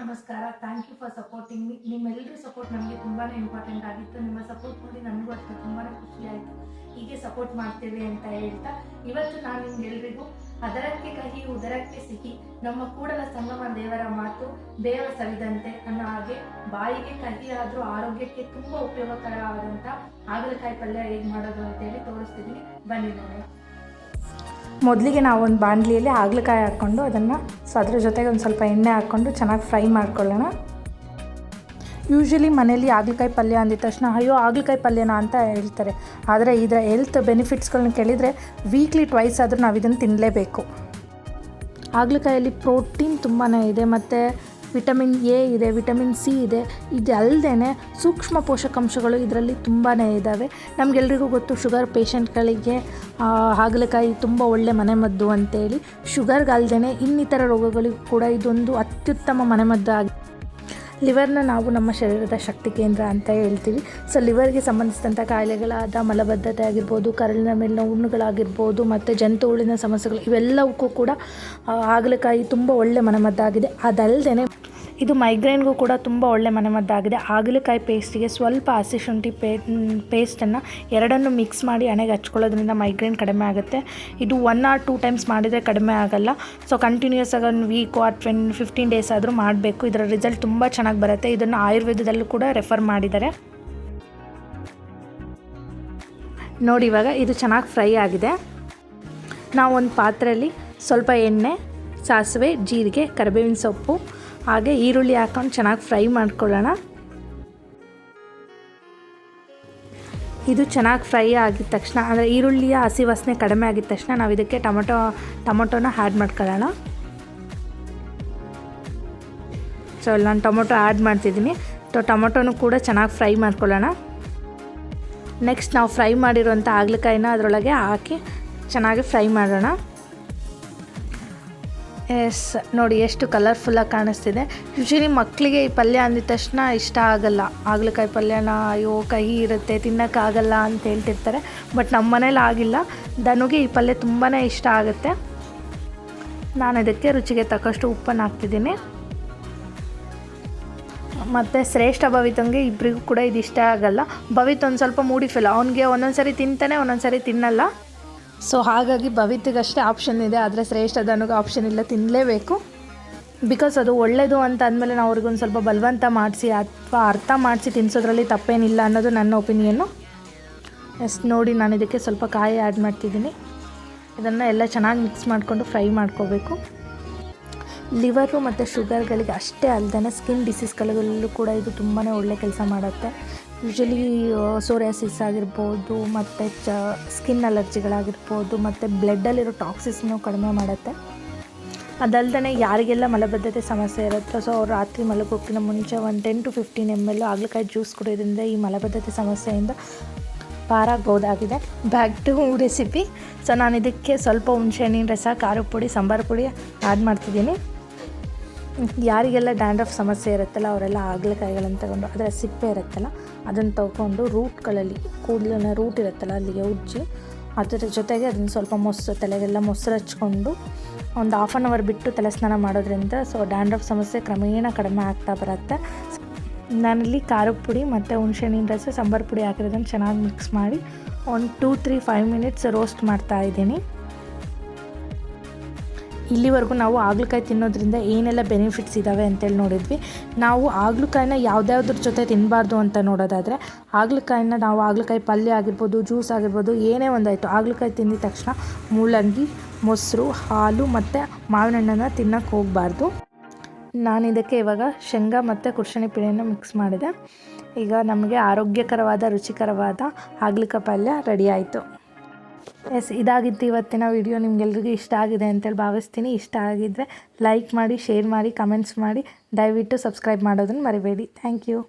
ನಮಸ್ಕಾರ. Thank you for supporting me ನಿಮ್ಮೆಲ್ಲರ support ನಮಗೆ ತುಂಬಾ ಇಂಪಾರ್ಟೆಂಟ್ ಆಗಿತ್ತು. ನಿಮ್ಮ ಸಪೋರ್ಟ್ ನೋಡಿ ನನಗೂ ಅಷ್ಟೇ ತುಂಬಾ ಖುಷಿ ಆಯಿತು. ಹೀಗೆ ಸಪೋರ್ಟ್ ಮಾಡ್ತೇವೆ ಅಂತ ಹೇಳ್ತಾ ಇವತ್ತು ನಾನು ನಿಮ್ಗೆಲ್ರಿಗೂ ಅದರಕ್ಕೆ ಕಹಿ, ಉದರಕ್ಕೆ ಸಿಹಿ, ನಮ್ಮ ಕೂಡಲ ಸಂಗಮ ದೇವರ ಮಾತು, ದೇವ ಸವಿದಂತೆ ಅನ್ನೋ ಹಾಗೆ ಬಾಯಿಗೆ ಕಹಿ ಆದರೂ ಆರೋಗ್ಯಕ್ಕೆ ತುಂಬ ಉಪಯೋಗಕರವಾದಂಥ ಹಾಗಲಕಾಯಿ ಪಲ್ಯ ಹೇಗೆ ಮಾಡೋದು ಅಂತೇಳಿ ತೋರಿಸ್ತಿದ್ದೀನಿ ಬನ್ನಿ ನೋಡೋಣ. ಮೊದಲಿಗೆ ನಾವು ಒಂದು ಬಾಣಲಿಯಲ್ಲಿ ಹಾಗಲಕಾಯಿ ಹಾಕ್ಕೊಂಡು ಅದನ್ನು ಸೊ ಅದ್ರ ಜೊತೆಗೆ ಒಂದು ಸ್ವಲ್ಪ ಎಣ್ಣೆ ಹಾಕ್ಕೊಂಡು ಚೆನ್ನಾಗಿ ಫ್ರೈ ಮಾಡ್ಕೊಳ್ಳೋಣ. ಯೂಶ್ವಲಿ ಮನೇಲಿ ಹಾಗಲಕಾಯಿ ಪಲ್ಯ ಅಂದಿದ ತಕ್ಷಣ, ಅಯ್ಯೋ, ಹಾಗಲಕಾಯಿ ಪಲ್ಯನಾ? ಅಂತ ಹೇಳ್ತಾರೆ. ಆದರೆ ಇದರ ಹೆಲ್ತ್ ಬೆನಿಫಿಟ್ಸ್ಗಳನ್ನ ಕೇಳಿದರೆ ವೀಕ್ಲಿ ಟ್ವೈಸ್ ಆದರೂ ನಾವು ಇದನ್ನು ತಿನ್ನಲೇಬೇಕು ಹಾಗಲಕಾಯಲ್ಲಿ ಪ್ರೋಟೀನ್ ತುಂಬಾ ಇದೆ, ಮತ್ತು ವಿಟಮಿನ್ ಎ ಇದೆ, ವಿಟಮಿನ್ ಸಿ ಇದೆ ಇದಲ್ಲದೆ ಸೂಕ್ಷ್ಮ ಪೋಷಕಾಂಶಗಳು ಇದರಲ್ಲಿ ತುಂಬಾ ಇದ್ದಾವೆ ನಮಗೆಲ್ರಿಗೂ ಗೊತ್ತು ಶುಗರ್ ಪೇಷಂಟ್ಗಳಿಗೆ ಹಾಗಲಕಾಯಿ ತುಂಬ ಒಳ್ಳೆ ಮನೆಮದ್ದು ಅಂತೇಳಿ. ಶುಗರ್ಗಲ್ದೇ ಇನ್ನಿತರ ರೋಗಗಳಿಗೂ ಕೂಡ ಇದೊಂದು ಅತ್ಯುತ್ತಮ ಮನೆಮದ್ದು ಆಗಿ ಲಿವರ್ನ ನಾವು ನಮ್ಮ ಶರೀರದ ಶಕ್ತಿ ಕೇಂದ್ರ ಅಂತ ಹೇಳ್ತೀವಿ. ಸೊ ಲಿವರ್ಗೆ ಸಂಬಂಧಿಸಿದಂಥ ಕಾಯಿಲೆಗಳಾದ ಮಲಬದ್ಧತೆ ಆಗಿರ್ಬೋದು, ಕರಳಿನ ಮೇಲಿನ ಹುಣ್ಣುಗಳಾಗಿರ್ಬೋದು ಮತ್ತು ಜಂತು ಹುಳಿನ ಸಮಸ್ಯೆಗಳು ಇವೆಲ್ಲವಕ್ಕೂ ಕೂಡ ಆಗಲಕಾಯಿ ತುಂಬ ಒಳ್ಳೆ ಮನೆಮದ್ದಾಗಿದೆ. ಅದಲ್ಲದೆ ಇದು ಮೈಗ್ರೇನ್ಗೂ ಕೂಡ ತುಂಬ ಒಳ್ಳೆ ಮನೆಮದ್ದಾಗಿದೆ. ಹಾಗಲಕಾಯಿ ಪೇಸ್ಟಿಗೆ ಸ್ವಲ್ಪ ಹಸಿ ಶುಂಠಿ ಪೇ ಪೇಸ್ಟನ್ನು ಎರಡನ್ನು ಮಿಕ್ಸ್ ಮಾಡಿ ಹಣೆಗೆ ಹಚ್ಕೊಳ್ಳೋದ್ರಿಂದ ಮೈಗ್ರೇನ್ ಕಡಿಮೆ ಆಗುತ್ತೆ. ಇದು ಒನ್ ಆರ್ ಟೂ ಟೈಮ್ಸ್ ಮಾಡಿದರೆ ಕಡಿಮೆ ಆಗಲ್ಲ. ಸೊ ಕಂಟಿನ್ಯೂಸ್ ಆಗಿ ಒಂದು week or ten fifteen days ಆದರೂ ಮಾಡಬೇಕು. ಇದರ ರಿಸಲ್ಟ್ ತುಂಬ ಚೆನ್ನಾಗಿ ಬರುತ್ತೆ. ಇದನ್ನು ಆಯುರ್ವೇದದಲ್ಲೂ ಕೂಡ ರೆಫರ್ ಮಾಡಿದ್ದಾರೆ. ನೋಡಿ, ಇವಾಗ ಇದು ಚೆನ್ನಾಗಿ ಫ್ರೈ ಆಗಿದೆ. ನಾವು ಒಂದು ಪಾತ್ರೆಯಲ್ಲಿ ಸ್ವಲ್ಪ ಎಣ್ಣೆ, ಸಾಸಿವೆ, ಜೀರಿಗೆ, ಕರಿಬೇವಿನ ಸೊಪ್ಪು ಹಾಗೆ ಈರುಳ್ಳಿ ಹಾಕೊಂಡು ಚೆನ್ನಾಗಿ ಫ್ರೈ ಮಾಡ್ಕೊಳ್ಳೋಣ. ಇದು ಚೆನ್ನಾಗಿ ಫ್ರೈ ಆಗಿದ ತಕ್ಷಣ, ಅಂದರೆ ಈರುಳ್ಳಿಯ ಹಸಿ ವಾಸನೆ ಕಡಿಮೆ ಆಗಿದ ತಕ್ಷಣ ನಾವು ಇದಕ್ಕೆ ಟೊಮೊಟೊ, ಟೊಮೊಟೊನ ಆ್ಯಡ್ ಮಾಡ್ಕೊಳ್ಳೋಣ. ಸೊ ನಾನು ಟೊಮೊಟೊ ಆ್ಯಡ್ ಮಾಡ್ತಿದ್ದೀನಿ. ಸೊ ಟೊಮೊಟೊನು ಕೂಡ ಚೆನ್ನಾಗಿ ಫ್ರೈ ಮಾಡ್ಕೊಳ್ಳೋಣ. ನೆಕ್ಸ್ಟ್ ನಾವು ಫ್ರೈ ಮಾಡಿರೋಂಥ ಹಾಗಲಕಾಯಿನ ಅದರೊಳಗೆ ಹಾಕಿ ಚೆನ್ನಾಗಿ ಫ್ರೈ ಮಾಡೋಣ. ಎಸ್, ನೋಡಿ ಎಷ್ಟು ಕಲರ್ಫುಲ್ಲಾಗಿ ಕಾಣಿಸ್ತಿದೆ. ಯೂಶ್ವಲಿ ಮಕ್ಕಳಿಗೆ ಈ ಪಲ್ಯ ಅಂದಿದ ತಕ್ಷಣ ಇಷ್ಟ ಆಗಲ್ಲ. ಹಾಗಲಕಾಯಿ ಪಲ್ಯನ, ಅಯ್ಯೋ, ಕಹಿ ಇರುತ್ತೆ ತಿನ್ನೋಕ್ಕಾಗಲ್ಲ ಅಂತ ಹೇಳ್ತಿರ್ತಾರೆ. ಬಟ್ ನಮ್ಮ ಮನೇಲಿ ಆಗಿಲ್ಲ. ದನುಗೆ ಈ ಪಲ್ಯ ತುಂಬಾ ಇಷ್ಟ ಆಗುತ್ತೆ. ನಾನು ಇದಕ್ಕೆ ರುಚಿಗೆ ತಕ್ಕಷ್ಟು ಉಪ್ಪನ್ನು ಹಾಕ್ತಿದ್ದೀನಿ. ಮತ್ತು ಶ್ರೇಷ್ಠ ಭವಿತಂಗೆ ಇಬ್ಬರಿಗೂ ಕೂಡ ಇದು ಇಷ್ಟ ಆಗಲ್ಲ. ಭವಿತ್ ಒಂದು ಸ್ವಲ್ಪ ಮೂಡಿ ಫಿಲ್ ಅವನಿಗೆ ಒಂದೊಂದು ಸರಿ ತಿಂತಾನೆ ಒಂದೊಂದು ಸರಿ ತಿನ್ನಲ್ಲ. ಸೊ ಹಾಗಾಗಿ ಭವಿತಿಗಷ್ಟೇ ಆಪ್ಷನ್ ಇದೆ. ಆದರೆ ಶ್ರೇಷ್ಠ ದನಗೆ ಆಪ್ಷನ್ ಇಲ್ಲ ತಿನ್ನಲೇಬೇಕು ಬಿಕಾಸ್ ಅದು ಒಳ್ಳೆಯದು ಅಂತ ಅಂದಮೇಲೆ ನಾವು ಅವ್ರಿಗೊಂದು ಸ್ವಲ್ಪ ಬಲವಂತ ಮಾಡಿಸಿ ಅಥವಾ ಅರ್ಥ ಮಾಡಿಸಿ ತಿನ್ನಿಸೋದ್ರಲ್ಲಿ ತಪ್ಪೇನಿಲ್ಲ ಅನ್ನೋದು ನನ್ನ ಒಪಿನಿಯನ್ನು ಎಸ್ ನೋಡಿ ನಾನು ಇದಕ್ಕೆ ಸ್ವಲ್ಪ ಕಾಯಿ ಆ್ಯಡ್ ಮಾಡ್ತಿದ್ದೀನಿ. ಇದನ್ನು ಎಲ್ಲ ಚೆನ್ನಾಗಿ ಮಿಕ್ಸ್ ಮಾಡಿಕೊಂಡು ಫ್ರೈ ಮಾಡ್ಕೋಬೇಕು. ಲಿವರು ಮತ್ತು ಶುಗರ್ಗಳಿಗೆ ಅಷ್ಟೇ ಅಲ್ಲದೆ ಸ್ಕಿನ್ ಡಿಸೀಸ್ಗಳಲ್ಲೂ ಕೂಡ ಇದು ತುಂಬಾ ಒಳ್ಳೆ ಕೆಲಸ ಮಾಡುತ್ತೆ. ಯೂಶಲಿ ಸೋರಿಯಾಸಿಸ್ ಆಗಿರ್ಬೋದು, ಮತ್ತು ಚ ಸ್ಕಿನ್ ಅಲರ್ಜಿಗಳಾಗಿರ್ಬೋದು ಮತ್ತು ಬ್ಲಡ್ಡಲ್ಲಿರೋ ಟಾಕ್ಸಿಸ್ನು ಕಡಿಮೆ ಮಾಡುತ್ತೆ. ಅದಲ್ಲದೆ ಯಾರಿಗೆಲ್ಲ ಮಲಬದ್ಧತೆ ಸಮಸ್ಯೆ ಇರುತ್ತೋ ಸೊ ಅವ್ರು ರಾತ್ರಿ ಮಲಗೋಕ್ಕಿಂತ ಮುಂಚೆ ಒಂದು ten to fifteen M L ಹಾಗಲಕಾಯಿ ಜ್ಯೂಸ್ ಕುಡಿಯೋದ್ರಿಂದ ಈ ಮಲಬದ್ಧತೆ ಸಮಸ್ಯೆಯಿಂದ ಪಾರಾಗ್ಬೋದಾಗಿದೆ. ಬ್ಯಾಕ್ ಟು ರೆಸಿಪಿ ಸೊ ನಾನು ಇದಕ್ಕೆ ಸ್ವಲ್ಪ ಹುಣಸೆಹಣ್ಣಿನ ರಸ ಖಾರದ ಪುಡಿ, ಸಾಂಬಾರು ಪುಡಿ ಆ್ಯಡ್ ಮಾಡ್ತಿದ್ದೀನಿ. ಯಾರಿಗೆಲ್ಲ ಡ್ಯಾಂಡ್ರಫ್ ಸಮಸ್ಯೆ ಇರುತ್ತಲ್ಲ, ಅವರೆಲ್ಲ ಹಾಗಲಕಾಯಿಗಳನ್ನು ತಗೊಂಡು ಅದರ ಸಿಪ್ಪೆ ಇರುತ್ತಲ್ಲ, ಅದನ್ನು ತಗೊಂಡು ರೂಟ್ಗಳಲ್ಲಿ, ಕೂದಲಿನ ರೂಟ್ ಇರುತ್ತಲ್ಲ ಅಲ್ಲಿಗೆ ಉಜ್ಜಿ, ಅದರ ಜೊತೆಗೆ ಅದನ್ನು ಸ್ವಲ್ಪ ಮೊಸರು, ತಲೆಗೆಲ್ಲ ಮೊಸರು ಹಚ್ಕೊಂಡು ಒಂದು ಹಾಫ್ ಆನ್ ಅವರ್ ಬಿಟ್ಟು ತಲೆ ಸ್ನಾನ ಮಾಡೋದ್ರಿಂದ ಸೊ ಡ್ಯಾಂಡ್ರಫ್ ಸಮಸ್ಯೆ ಕ್ರಮೇಣ ಕಡಿಮೆ ಆಗ್ತಾ ಬರುತ್ತೆ. ನಾನಿಲ್ಲಿ ಖಾರದ ಪುಡಿ ಮತ್ತು ಹುಣಸೆಹಣ್ಣಿನ ರಸ ಸಾಂಬಾರು ಪುಡಿ ಹಾಕಿರೋದನ್ನು ಚೆನ್ನಾಗಿ ಮಿಕ್ಸ್ ಮಾಡಿ ಒಂದು two three five minutes roast ಮಾಡ್ತಾ ಇದ್ದೀನಿ. ಇಲ್ಲಿವರೆಗೂ ನಾವು ಹಾಗಲಕಾಯಿ ತಿನ್ನೋದ್ರಿಂದ ಏನೆಲ್ಲ ಬೆನಿಫಿಟ್ಸ್ ಇದ್ದಾವೆ ಅಂತೇಳಿ ನೋಡಿದ್ವಿ. ನಾವು ಹಾಗಲಕಾಯಿನ ಯಾವುದ್ಯಾವ್ದ್ರ ಜೊತೆ ತಿನ್ನಬಾರ್ದು ಅಂತ ನೋಡೋದಾದರೆ, ಹಾಗಲಕಾಯಿನ ನಾವು ಹಾಗಲಕಾಯಿ ಪಲ್ಯ ಆಗಿರ್ಬೋದು ಜ್ಯೂಸ್ ಆಗಿರ್ಬೋದು, ಏನೇ ಒಂದಾಯಿತು, ಹಾಗಲಕಾಯಿ ತಿಂದಿದ ತಕ್ಷಣ ಮೂಲಂಗಿ, ಮೊಸರು, ಹಾಲು ಮತ್ತು ಮಾವಿನ ಹಣ್ಣನ್ನು ಹೋಗಬಾರ್ದು. ನಾನು ಇದಕ್ಕೆ ಇವಾಗ ಶೇಂಗಾ ಮತ್ತು ಕುರ್ಷಣಿ ಪಿಡಿಯನ್ನು ಮಿಕ್ಸ್ ಮಾಡಿದೆ. ಈಗ ನಮಗೆ ಆರೋಗ್ಯಕರವಾದ, ರುಚಿಕರವಾದ ಹಾಗಲಕಾಯಿ ಪಲ್ಯ ರೆಡಿ ಆಯಿತು. ಎಸ್, ಇದಾಗಿತ್ತು ಇವತ್ತಿನ ವಿಡಿಯೋ. ನಿಮ್ಗೆಲ್ರಿಗೂ ಇಷ್ಟ ಆಗಿದೆ ಅಂತೇಳಿ ಭಾವಿಸ್ತೀನಿ. ಇಷ್ಟ ಆಗಿದ್ದರೆ ಲೈಕ್ ಮಾಡಿ, ಶೇರ್ ಮಾಡಿ, ಕಮೆಂಟ್ಸ್ ಮಾಡಿ. ದಯವಿಟ್ಟು ಸಬ್ಸ್ಕ್ರೈಬ್ ಮಾಡೋದನ್ನು ಮರಿಬೇಡಿ. Thank you.